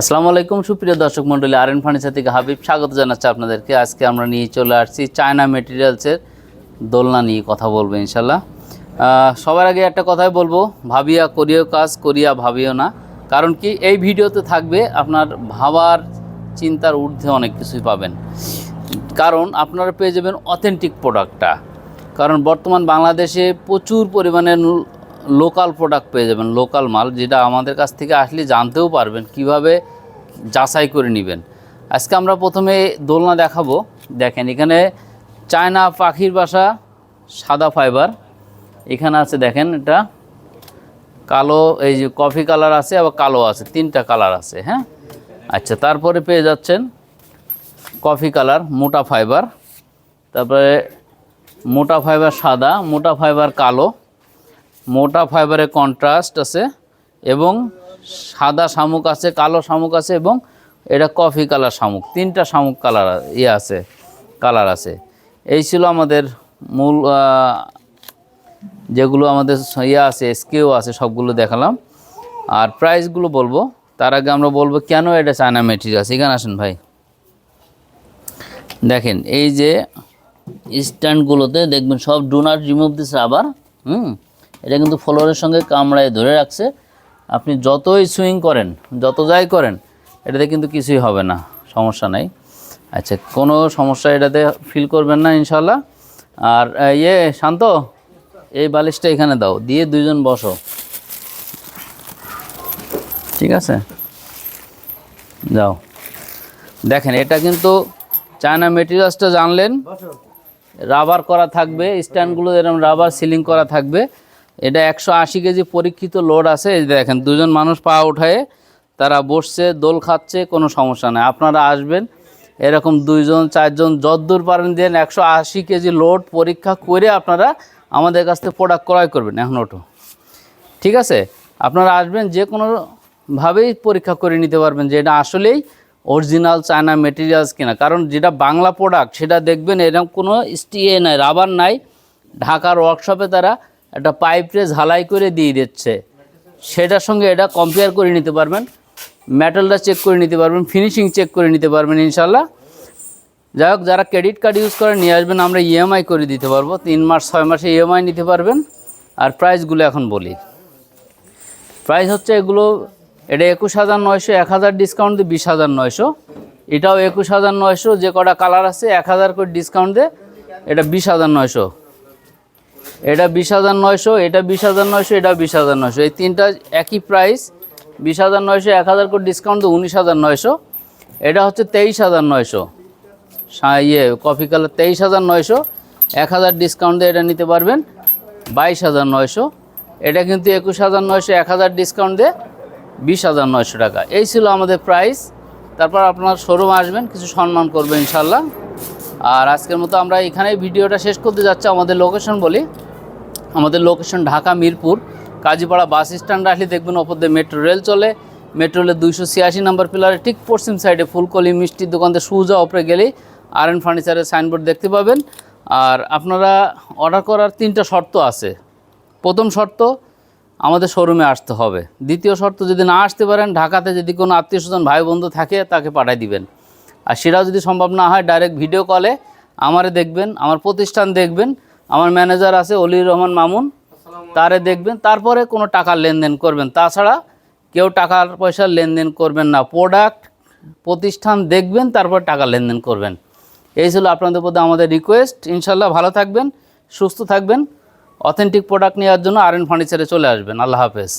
আসসালামু আলাইকুম, সুপ্রিয় দর্শক মণ্ডলী আর এন ফার্নিচার থেকে হাবিব স্বাগত জানাচ্ছি আপনাদেরকে। আজকে আমরা নিয়ে চলে আসছি চায়না মেটেরিয়ালসের দোলনা নিয়ে কথা বলব ইনশাল্লাহ সবার আগে একটা কথাই বলব, ভাবিয়া করিও কাজ, করিয়া ভাবিও না। কারণ কি, এই ভিডিওতে থাকবে আপনার ভাবার চিন্তার ঊর্ধ্বে অনেক কিছুই পাবেন। কারণ আপনারা পেয়ে যাবেন অথেন্টিক প্রোডাক্টটা কারণ বর্তমান বাংলাদেশে প্রচুর পরিমাণে লোকাল প্রোডাক্ট পেয়ে যাবেন লোকাল মাল, যেটা আমাদের কাছ থেকে আসলে জানতেও পারবেন কীভাবে যাচাই করে নেবেন। আজকে আমরা প্রথমে দোলনা দেখাবো। দেখেন, এখানে চায়না পাখির বাসা, সাদা ফাইবার এখানে আছে, দেখেন এটা। কালো, এই যে কফি কালার আছে, আবার কালো আছে, তিনটা কালার আছে হ্যাঁ? আচ্ছা তারপরে পেয়ে যাচ্ছেন কফি কালার মোটা ফাইবার তারপরে মোটা ফাইবার সাদা, মোটা ফাইবার কালো। মোটা ফাইবারে কন্ট্রাস্ট আছে এবং সাদা শামুক আছে, কালো শামুক আছে এবং এটা কফি কালার শামুক। তিনটা শামুক কালার ইয়ে আছে কালার আছে। এই ছিল আমাদের মূল যেগুলো আমাদের ইয়ে আছে স্কেও আছে, সবগুলো দেখালাম। আর প্রাইসগুলো বলব, তার আগে আমরা বলব কেন এটা চায়না মেটেরিয়াল এখানে আসেন ভাই। দেখেন, এই যে স্ট্যান্ডগুলোতে দেখবেন সব ডোনার রিমুভ দিছে আবার, হুম? এটা কিন্তু ফলোয়ারের সঙ্গে কামড়ায় ধরে রাখছে। আপনি যতই সুইং করেন যত যাই করেন এটাতে কিন্তু কিছুই হবে না সমস্যা নাই। আচ্ছা কোনো সমস্যা এটাতে ফিল করবেন না ইনশাল্লাহ আর ইয়ে শান্ত এই বালিশটা এখানে দাও দিয়ে দুইজন বসো। ঠিক আছে? যাও। দেখেন এটা কিন্তু চায়না মেটেরিয়ালসটা জানলেন। রাবার করা থাকবে স্ট্যান্ডগুলো এরকম রাবার সিলিং করা থাকবে। এটা একশো আশি কেজি পরীক্ষিত লোড আছে, এই দেখেন, দুজন মানুষ পা উঠায়ে তারা বসছে, দোল খাচ্ছে, কোনো সমস্যা নেই। আপনারা আসবেন, এরকম দুইজন, চারজন যদ্দূর পারেন, দেন একশো আশি কেজি লোড পরীক্ষা করে আপনারা আমাদের কাছ থেকে প্রোডাক্ট ক্রয় করবেন, এখন ওটো ঠিক আছে? আপনারা আসবেন, যে কোনোভাবেই পরীক্ষা করে নিতে পারবেন যে এটা আসলেই অরিজিনাল চায়না মেটেরিয়ালস কিনা। কারণ যেটা বাংলা প্রোডাক্ট সেটা দেখবেন, এরকম কোনো স্টিএ নাই রাবার নাই। ঢাকার ওয়ার্কশপে তারা একটা পাইপে ঝালাই করে দিয়ে দিচ্ছে। সেটার সঙ্গে এটা কম্পেয়ার করে নিতে পারবেন মেটালটা চেক করে নিতে পারবেন ফিনিশিং চেক করে নিতে পারবেন ইনশাল্লাহ যাই হোক, যারা ক্রেডিট কার্ড ইউজ করে নিয়ে আসবেন, আমরা ইএমআই করে দিতে পারব। তিন মাস, ছয় মাসে ইএমআই নিতে পারবেন। আর প্রাইসগুলো এখন বলি। প্রাইস হচ্ছে এগুলো, এটা একুশ হাজার নয়শো, এক হাজার ডিসকাউন্ট দিয়ে বিশ হাজার নয়শো। এটাও একুশ হাজার নয়শো, যে কটা কালার আছে, এক হাজার করে ডিসকাউন্ট দিয়ে এটা বিশ হাজার নয়শো। এটা বিশ হাজার নয়শো, এটা বিশ হাজার নয়শো, এটা বিশ হাজার নয়শো। এই তিনটা একই প্রাইস বিশ হাজার নয়শো, এক হাজার করে ডিসকাউন্ট দিয়ে উনিশ হাজার নয়শো। এটা হচ্ছে তেইশ হাজার নয়শো। ইয়ে কফি কালার তেইশ হাজার নয়শো। এক হাজার ডিসকাউন্ট দিয়ে এটা নিতে পারবেন, বাইশ হাজার নয়শো। এটা কিন্তু একুশ হাজার নয়শো, এক হাজার ডিসকাউন্ট দিয়ে বিশ হাজার নয়শো টাকা। এই ছিল আমাদের প্রাইস তারপর আপনার শোরুম আসবেন, কিছু সম্মান করবে ইনশাল্লাহ আর আজকের মতো আমরা এখানেই ভিডিওটা শেষ করতে যাচ্ছি, আমাদের লোকেশন বলি। আমাদের location Dhaka, Mirpur, Kazipara bus stand আসলে দেখবেন অপর দিয়ে মেট্রো রেল চলে মেট্রো রেলের দুইশো ছিয়াশি নাম্বার পিলারে ঠিক পশ্চিম সাইডে ফুলকলি মিষ্টির দোকান থেকে সুজা ওপরে গেলেই আর এন ফার্নিচারের সাইনবোর্ড দেখতে পাবেন। আর আপনারা অর্ডার করার তিনটা শর্ত আছে। প্রথম শর্ত, আমাদের শোরুমে আসতে হবে। দ্বিতীয় শর্ত, যদি না আসতে পারেন, ঢাকাতে যদি কোনো আত্মীয় স্বজন ভাই বন্ধু থাকে, তাকে পাঠিয়ে দিবেন। আর সেটাও যদি সম্ভব না হয় ডাইরেক্ট ভিডিও কলে আমারে দেখবেন, আমার প্রতিষ্ঠান দেখবেন আমার ম্যানেজার আছে অলির রহমান মামুন তারে দেখবেন তারপরে কোনো টাকার লেনদেন করবেন। তাছাড়া কেউ টাকার পয়সার লেনদেন করবেন না। প্রোডাক্ট প্রতিষ্ঠান দেখবেন তারপর টাকা লেনদেন করবেন। এই ছিল আপনাদের প্রতি আমাদের রিকোয়েস্ট ইনশাল্লাহ ভালো থাকবেন সুস্থ থাকবেন। অথেন্টিক প্রোডাক্ট নেওয়ার জন্য আর এন ফার্নিচারে চলে আসবেন। আল্লাহ হাফেজ।